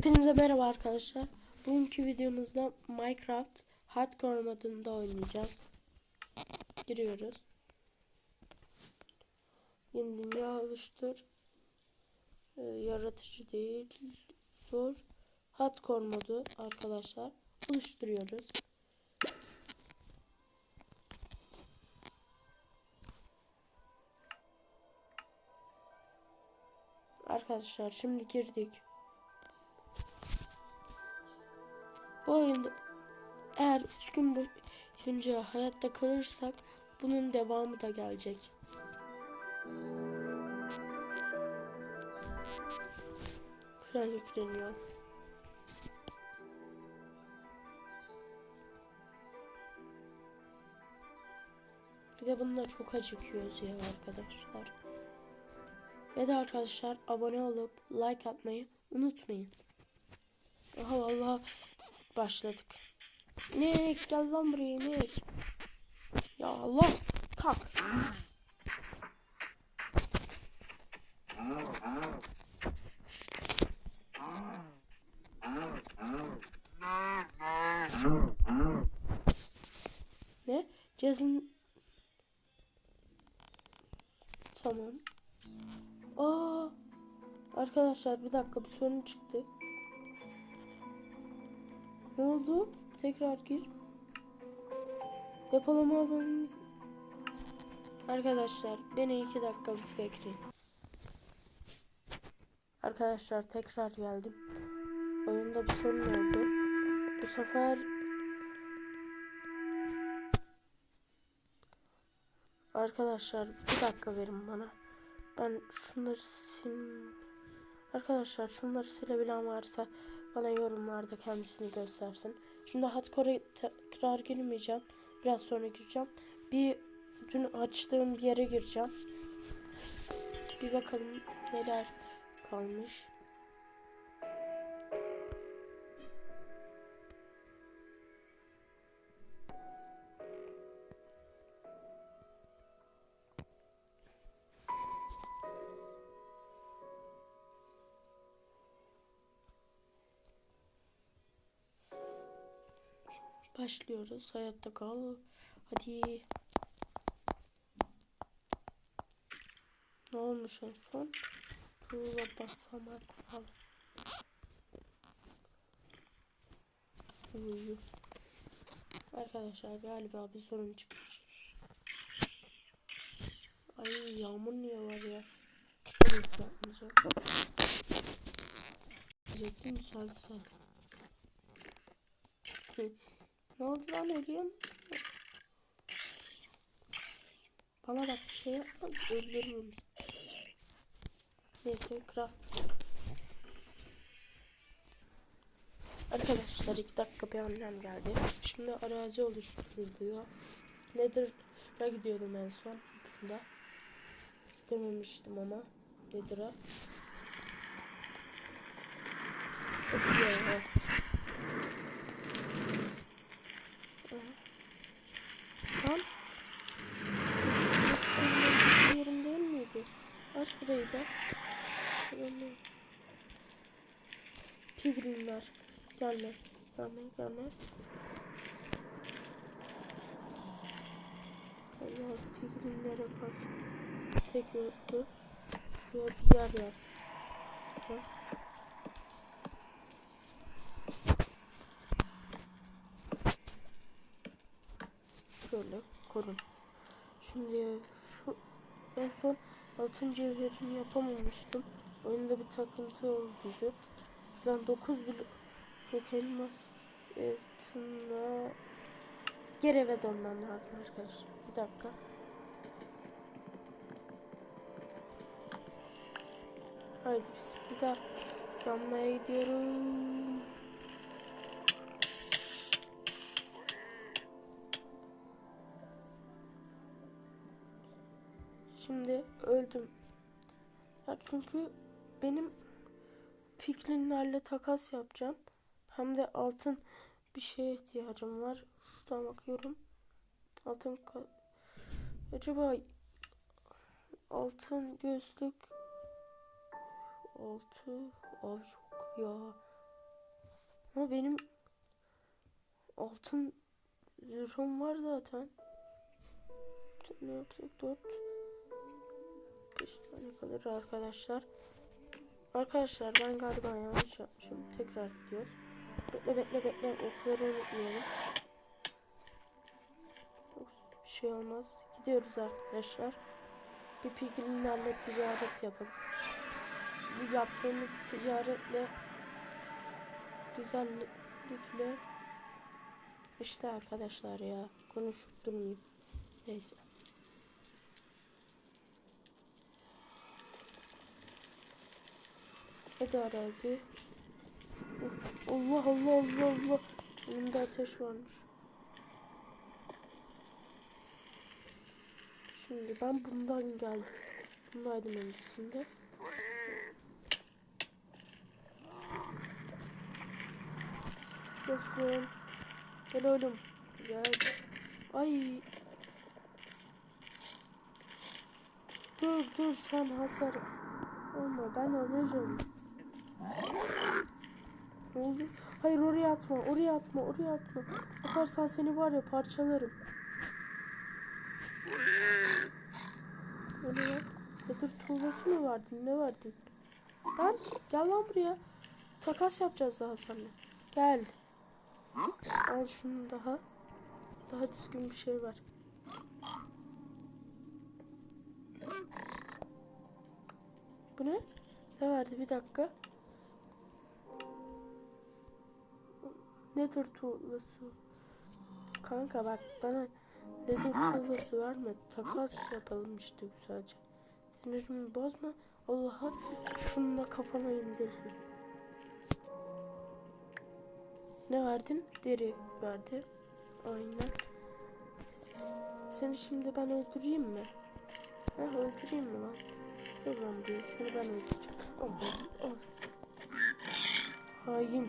Hepinize merhaba arkadaşlar. Bugünkü videomuzda Minecraft Hardcore modunda oynayacağız. Giriyoruz. Yeni dünya oluştur. Ee, yaratıcı değil. Zor. Hardcore modu arkadaşlar. Oluşturuyoruz. Arkadaşlar şimdi girdik. Bu oyunda eğer 3 gün boyunca hayatta kalırsak bunun devamı da gelecek. Şu an yükleniyor. Bir de bununla çok acıkıyoruz ya arkadaşlar. Ve de arkadaşlar abone olup like atmayı unutmayın. Aha vallahi başladık. Ne gel lan buraya ne? Ya Allah tak. Ne? Cezin Tamam. Aa! Arkadaşlar bir dakika bir sorun çıktı. Ne oldu? Tekrar gir. Depolama. Arkadaşlar beni iki dakika bekleyin. Arkadaşlar tekrar geldim. Oyunda bir sorun oldu. Bu sefer Arkadaşlar bir dakika verin bana. Ben şunları sil... Arkadaşlar şunları silebilen varsa bana yorumlarda kendisini göstersin. Şimdi hardcore'a tekrar girmeyeceğim. Biraz sonra gireceğim. Bir dün açtığım bir yere gireceğim. Bir bakalım neler kalmış. Başlıyoruz. Hayatta kal. Hadi. Ne olmuş en son? Tuğla basamak falan. Uyu. Arkadaşlar galiba bir sorun çıkmış. Ay yağmur niye var ya? Henüz yapmayacağım. Ne oldu lan ölüyor mu? Bana bak bir şey yapma öldürürüm. Neyse craft. Arkadaşlar iki dakika bir annem geldi. Şimdi arazi oluşturuluyor. Nether'a gidiyordum en son. Bunda. Gidememiştim ama. Nether'a. Hadi ya. Lan. Eski yerim değil miydi? Aç burayı da. Şöyle. Pigrinler. Gelme. Gelme gelme. Allah pigrinlere karşı. Tek yoktu. Şuraya bir yer yap. Bak. şöyle korun. Şimdi şu en son altın cevherini yapamamıştım. Oyunda bir takıntı olduydu. Şu an 9 blok elmas altına geri eve dönmem lazım arkadaşlar. Bir dakika. Haydi biz bir daha yanmaya gidiyorum. Şimdi öldüm. Ya çünkü benim piklinlerle takas yapacağım. Hem de altın bir şeye ihtiyacım var. Şuradan bakıyorum. Altın acaba altın gözlük altı abi çok ya Ama benim altın zırhım var zaten. Ne yapsak? 4 5 tane kalır arkadaşlar. Arkadaşlar ben galiba yanlış yapmışım. Tekrar gidiyoruz. Bekle bekle bekle. Okları unutmayalım. Bir şey olmaz. Gidiyoruz arkadaşlar. Bir piglinlerle ticaret yapalım. Bu yaptığımız ticaretle güzellikle işte arkadaşlar ya konuşup durmayayım. Neyse. Hadi arazi. Allah Allah Allah Allah. Önümde ateş varmış. Şimdi ben bundan geldim. Bundaydım öncesinde. Dostum. Gel oğlum. Gel. Ay. Dur dur sen hasar. Olma ben alırım. Oldu? Hayır oraya atma, oraya atma, oraya atma. Atarsan seni var ya parçalarım. O ne ya? Nedir tuğlası mı verdin? Ne verdin? Lan gel lan buraya. Takas yapacağız daha seninle. Gel. Al şunu daha. Daha düzgün bir şey var. Bu ne? Ne verdi? Bir dakika. Nedir tuğlası? Kanka bak bana nedir tuğlası verme. Takas yapalım işte güzelce. Sinirimi bozma. Allah'a şunu da kafana indirdim. Ne verdin? Deri verdi. Aynen. Seni şimdi ben öldüreyim mi? Ha öldüreyim mi lan? Dur lan seni ben öldüreceğim. Al, al. Hain.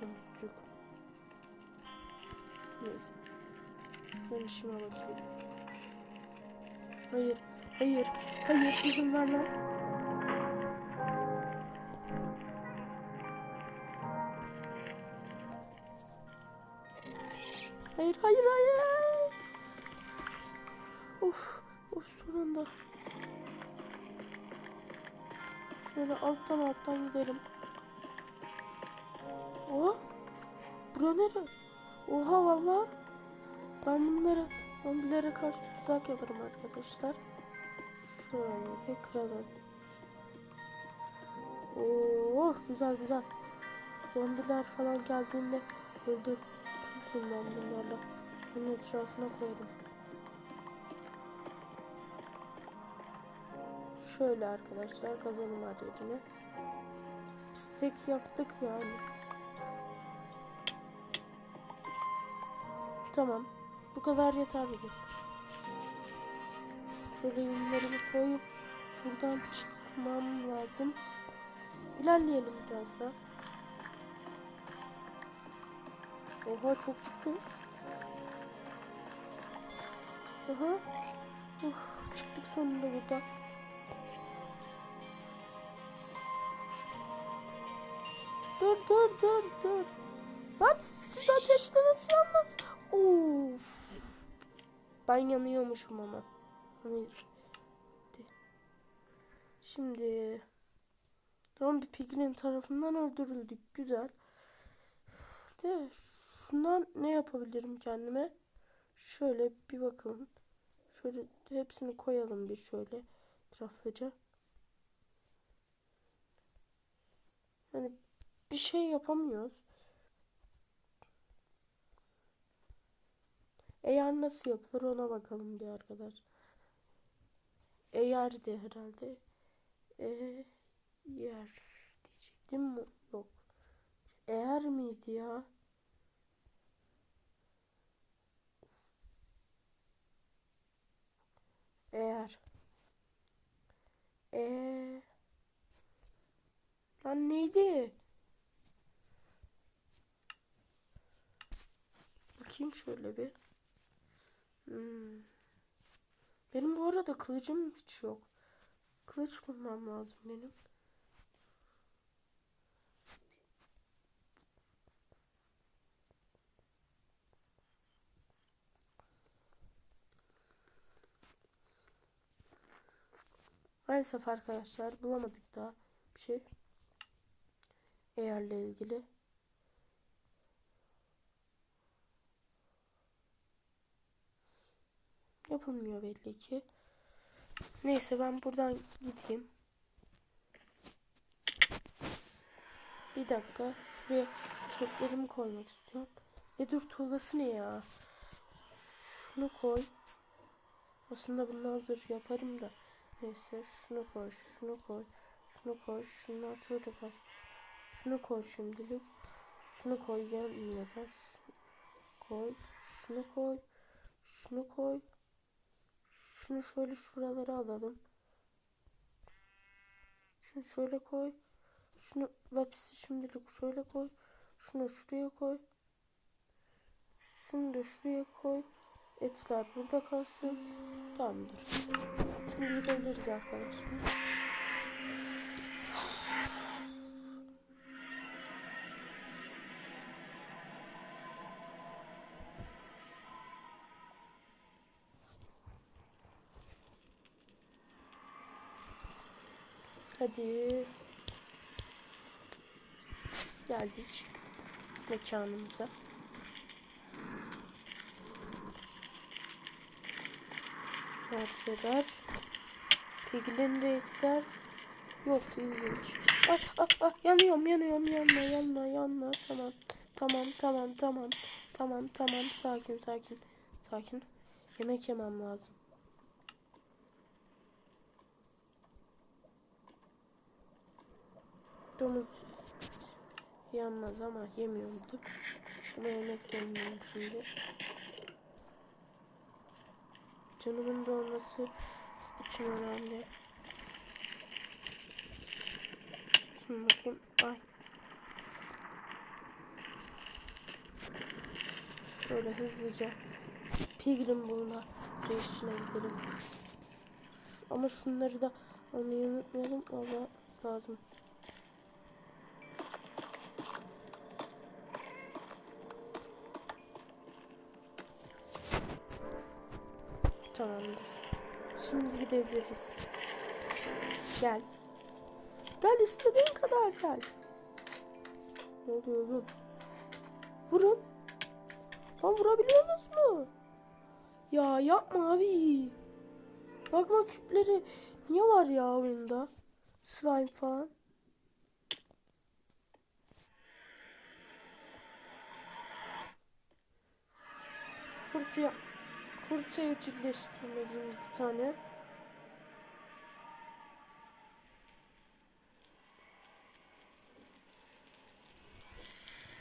Domuzcuk. Neyse. Ben işime bakayım. Hayır. Hayır. Hayır. izin ver lan. Hayır hayır hayır. Of of sonunda. Şöyle alttan alttan gidelim. Oha. Bura nere? Oha valla. Ben bunlara zombilere karşı tuzak yaparım arkadaşlar. Şöyle kıralım. Oh güzel güzel. Zombiler falan geldiğinde öldür. Tutsun ben bunlarla. Bunun etrafına koyalım. Şöyle arkadaşlar kazanım yerine. Stek yaptık yani. Tamam. Bu kadar yeterli. Şöyle yünlerimi koyup şuradan çıkmam lazım. İlerleyelim biraz daha. Oha çok çıktı. Aha. Uf, çıktık sonunda buradan. Dur dur dur dur. Lan siz ateşte nasıl yanmaz? Of. Ben yanıyormuşum ama. Hani... Şimdi... Zombi Pig'in tarafından öldürüldük. Güzel. De şundan ne yapabilirim kendime? Şöyle bir bakalım. Şöyle hepsini koyalım bir şöyle etraflıca. Yani bir şey yapamıyoruz. Eğer nasıl yapılır ona bakalım bir arkadaş. Eğer de herhalde. E yer diyecektim mi? Yok. Eğer miydi ya? Eğer. Eee. Lan neydi? Bakayım şöyle bir. Hmm. Benim bu arada kılıcım hiç yok. Kılıç bulmam lazım benim. Maalesef arkadaşlar bulamadık daha bir şey. Eğerle ilgili. Yapılmıyor belli ki. Neyse ben buradan gideyim. Bir dakika. Şuraya çöplerimi koymak istiyorum. E dur tuğlası ne ya? Şunu koy. Aslında bunu hazır yaparım da. Neyse şunu koy, şunu koy, şunu koy, şunlar şöyle koy. Şunu koy şimdilik. Şunu koy yanına da. Şunu koy, şunu koy, şunu koy. Şunu şöyle şuralara alalım. Şunu şöyle koy. Şunu lapisi şimdilik şöyle koy. Şunu şuraya koy. Şunu da şuraya koy. Etler burada kalsın. Tamamdır. Şimdi gidebiliriz arkadaşlar. Hadi. Geldik mekanımıza. Neredeler? Piglin reisler. Yok ilginç. Ah ah ah yanıyorum yanıyorum yanma yanma yanma tamam. Tamam tamam tamam. Tamam tamam sakin sakin. Sakin. Yemek yemem lazım. Domuz yanmaz ama yemiyorum. Ama yemek yemiyorum şimdi. Canımın dolması için önemli. Şimdi bakayım. Ay. Böyle hızlıca Piglin bulma reisine gidelim. Ama şunları da almayı unutmayalım. Allah lazım. Tamamdır. Şimdi gidebiliriz. Gel. Gel istediğin kadar gel. Ne oluyor oğlum? Vurun. Lan vurabiliyorsunuz mu? Ya yapma abi. Bakma küpleri niye var ya oyunda? Slime falan. Kurtuya Kurtu evcilleştirmeliyim bir tane.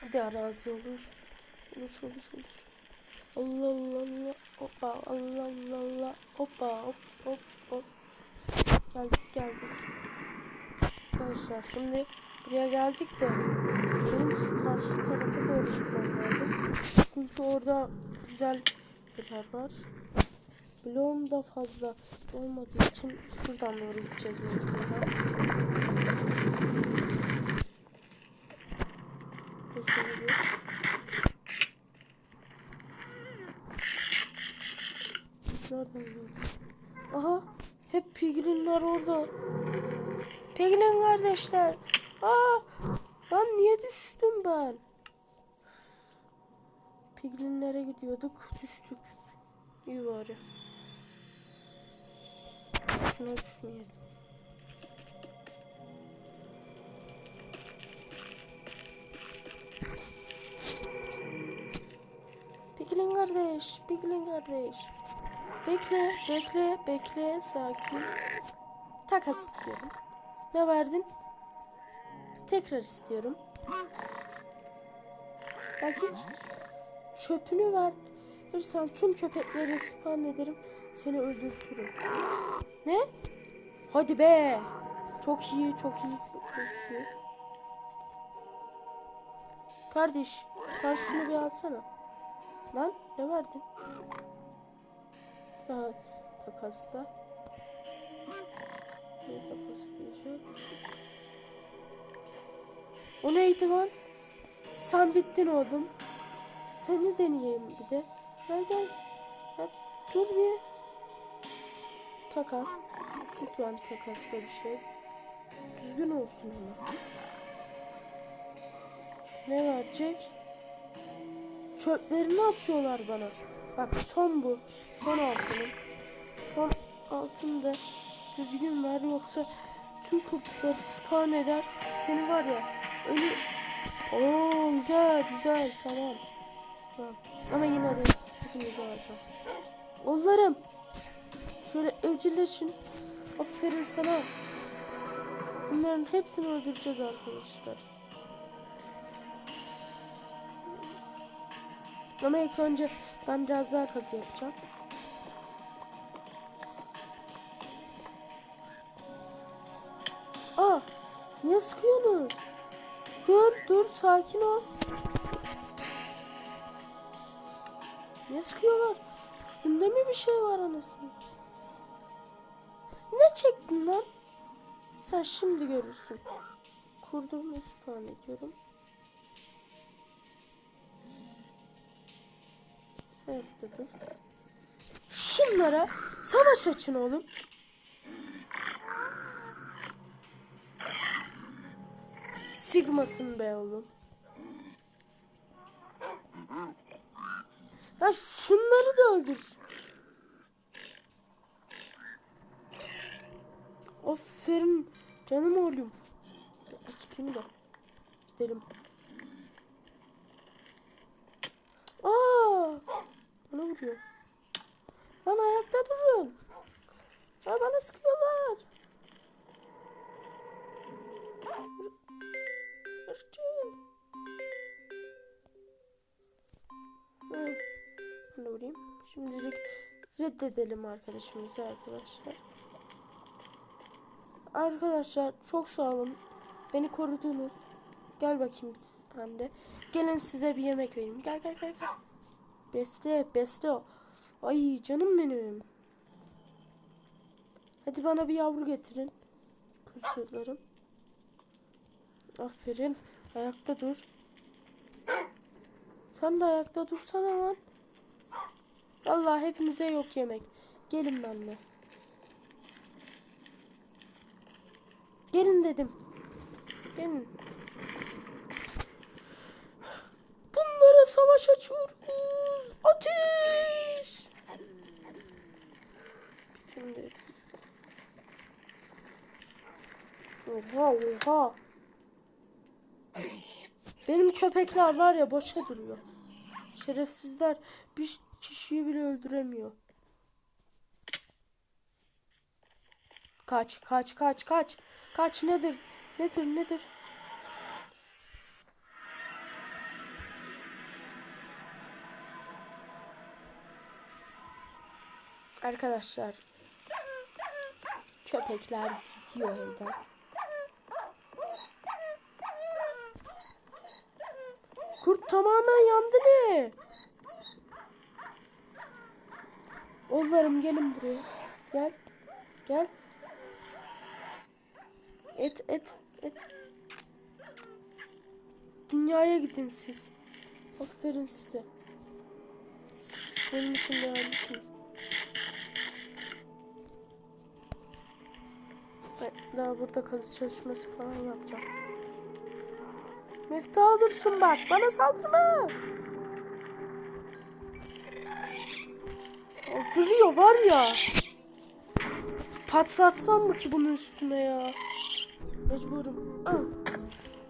Hadi arazi olur. Olur olur olur. Allah Allah Allah. Hoppa Allah Allah Allah. Hoppa hop hop hop. Geldik geldik. Arkadaşlar şimdi buraya geldik de benim şu karşı tarafa doğru gitmem lazım. Çünkü orada güzel kadar var. Bloğum da fazla olmadığı için şuradan doğru gideceğiz mecburen. Nereden? Aha hep piglinler orada. Piglin kardeşler. Aa, lan niye düştüm ben? Piglinlere gidiyorduk düştük. Bari. Şuna düşmeyelim. Piglin kardeş, Piglin kardeş. Bekle, bekle, bekle, sakin. Takas istiyorum. Ne verdin? Tekrar istiyorum. Ya git çöpünü ver. Verirsen tüm köpekleri spam ederim. Seni öldürtürüm. Ne? Hadi be. Çok iyi, çok iyi, çok, iyi. Kardeş, karşını bir alsana. Lan ne verdin? Daha takasla. Ne takaslayacağım? O neydi lan? Sen bittin oğlum. Seni deneyeyim bir de. Gel gel. gel. Dur bir. Takas. Lütfen takasla bir şey. Düzgün olsun ama. Ne verecek? Çöplerini atıyorlar bana. Bak son bu. Son altının. Son altın da düzgün ver yoksa tüm kurtları spawn eder. Seni var ya ölü... Oo güzel güzel tamam. Ama yine de sıkıntı alacağım. Oğullarım. Şöyle evcilleşin. Aferin sana. Bunların hepsini öldüreceğiz arkadaşlar. Ama ilk önce ben biraz daha kazı yapacağım. Aa, niye sıkıyorsunuz? Dur, dur, sakin ol. Niye sıkıyorlar? Üstünde mi bir şey var anasını? Ne çektin lan? Sen şimdi görürsün. Kurduğumu ispan ediyorum. Evet dur. Şunlara savaş açın oğlum. Sigmasın be oğlum. Ya şunları da öldür. Aferin canım oğlum. İçkimi de. Gidelim. Aa! Bana vuruyor. Lan ayakta durun. Ya bana sıkıyorlar. Irkçı. Vurayım. Şimdilik reddedelim arkadaşımızı arkadaşlar. Arkadaşlar çok sağ olun. Beni korudunuz. Gel bakayım sen de. Gelin size bir yemek vereyim. Gel gel gel gel. Besle besle. Ay canım benim. Hadi bana bir yavru getirin. Kuşlarım. Aferin. Ayakta dur. Sen de ayakta dursana lan. Allah hepinize yok yemek. Gelin benimle. Gelin dedim. Gelin. Bunlara savaş açıyoruz. Ateş. Şimdi. Oha oha. Benim köpekler var ya boşa duruyor. Şerefsizler bir kişiyi bile öldüremiyor. Kaç kaç kaç kaç. Kaç nedir? Nedir nedir? Arkadaşlar köpekler gidiyor evden. Kurt tamamen yandı ne? Oğullarım gelin buraya. Gel. Gel. Et et et. Dünyaya gidin siz. Aferin size. Benim için değerlisiniz. Ben daha burada kazı çalışması falan yapacağım. Mefta olursun bak. Bana saldırma. Saldırıyor var ya. Patlatsam mı ki bunun üstüne ya? Mecburum. Al.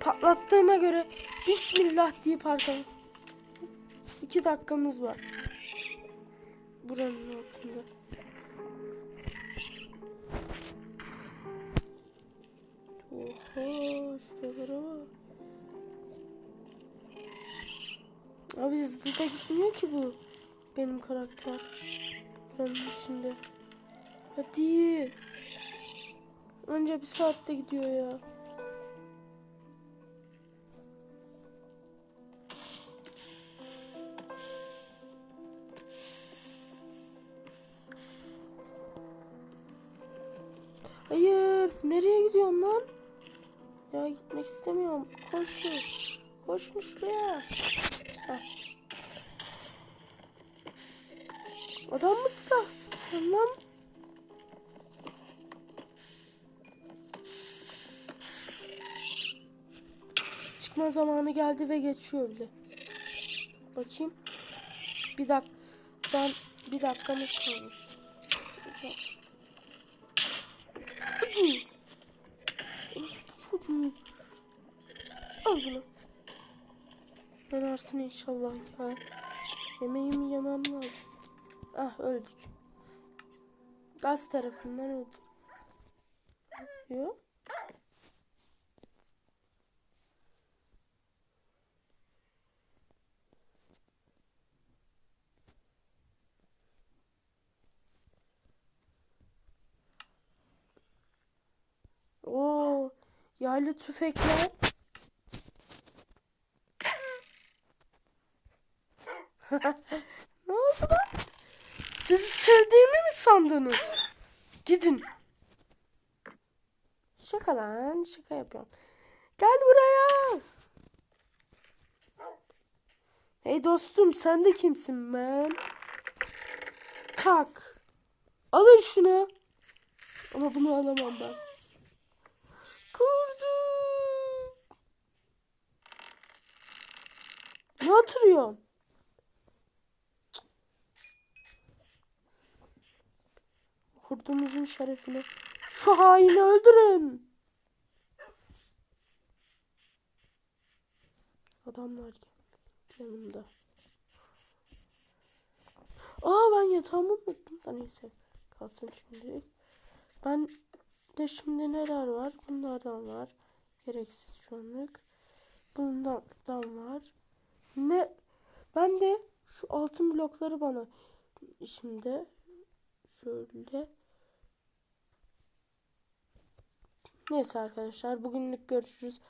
Patlattığıma göre Bismillah deyip arkamı. İki dakikamız var. Buranın altında. Oha şuralara bak. Hızlı da gitmiyor ki bu. Benim karakter. Buranın içinde. Hadi. Önce bir saatte gidiyor ya. Hayır. Nereye gidiyorsun lan? Ya gitmek istemiyorum. Koş. Koşun şuraya. Heh. Adam mı silah? Lan. Çıkma zamanı geldi ve geçiyor bile. Bakayım. Bir dakika. Ben bir dakikamız kalmış. Çocuğum. Al bunu. Ben artık inşallah ya. Yemeğimi yemem lazım. Ah öldük. Gaz tarafından öldük. Yok. Oo, yaylı tüfekler. ne oldu lan? Sizi sevdiğimi mi sandınız? Gidin. Şaka lan, şaka yapıyorum. Gel buraya. Hey dostum, sen de kimsin ben? Tak. Alın şunu. Ama bunu alamam ben. Kurdum. Ne oturuyorsun? Kurdumuzun şerefine. Şu haini öldürün. Adamlar yanımda. Aa ben yatağımı unuttum da neyse. Kalsın şimdi. Ben de şimdi neler var? Bunlardan var. Gereksiz şu anlık. Bunlardan var. Ne? Ben de şu altın blokları bana şimdi şöyle Neyse arkadaşlar bugünlük görüşürüz.